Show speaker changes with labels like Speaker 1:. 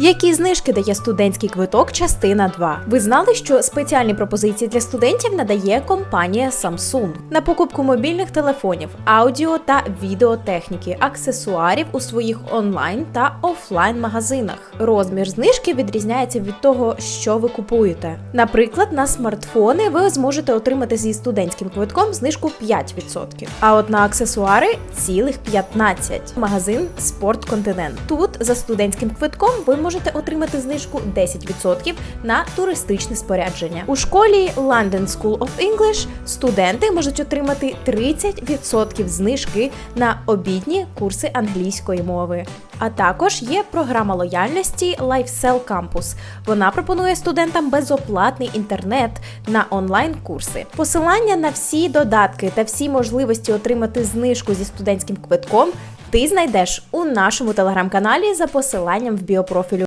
Speaker 1: Які знижки дає студентський квиток частина 2? Ви знали, що спеціальні пропозиції для студентів надає компанія Samsung на покупку мобільних телефонів, аудіо та відеотехніки, аксесуарів у своїх онлайн та офлайн магазинах. Розмір знижки відрізняється від того, що ви купуєте. Наприклад, на смартфони ви зможете отримати зі студентським квитком знижку 5%, а от на аксесуари цілих 15%. Магазин Спорт Континент. Тут за студентським квитком ви можете отримати знижку 10% на туристичне спорядження. У школі London School of English студенти можуть отримати 30% знижки на обідні курси англійської мови. А також є програма лояльності LifeSell Campus. Вона пропонує студентам безоплатний інтернет на онлайн-курси. Посилання на всі додатки та всі можливості отримати знижку зі студентським квитком ти знайдеш у нашому телеграм-каналі за посиланням в біопрофілю.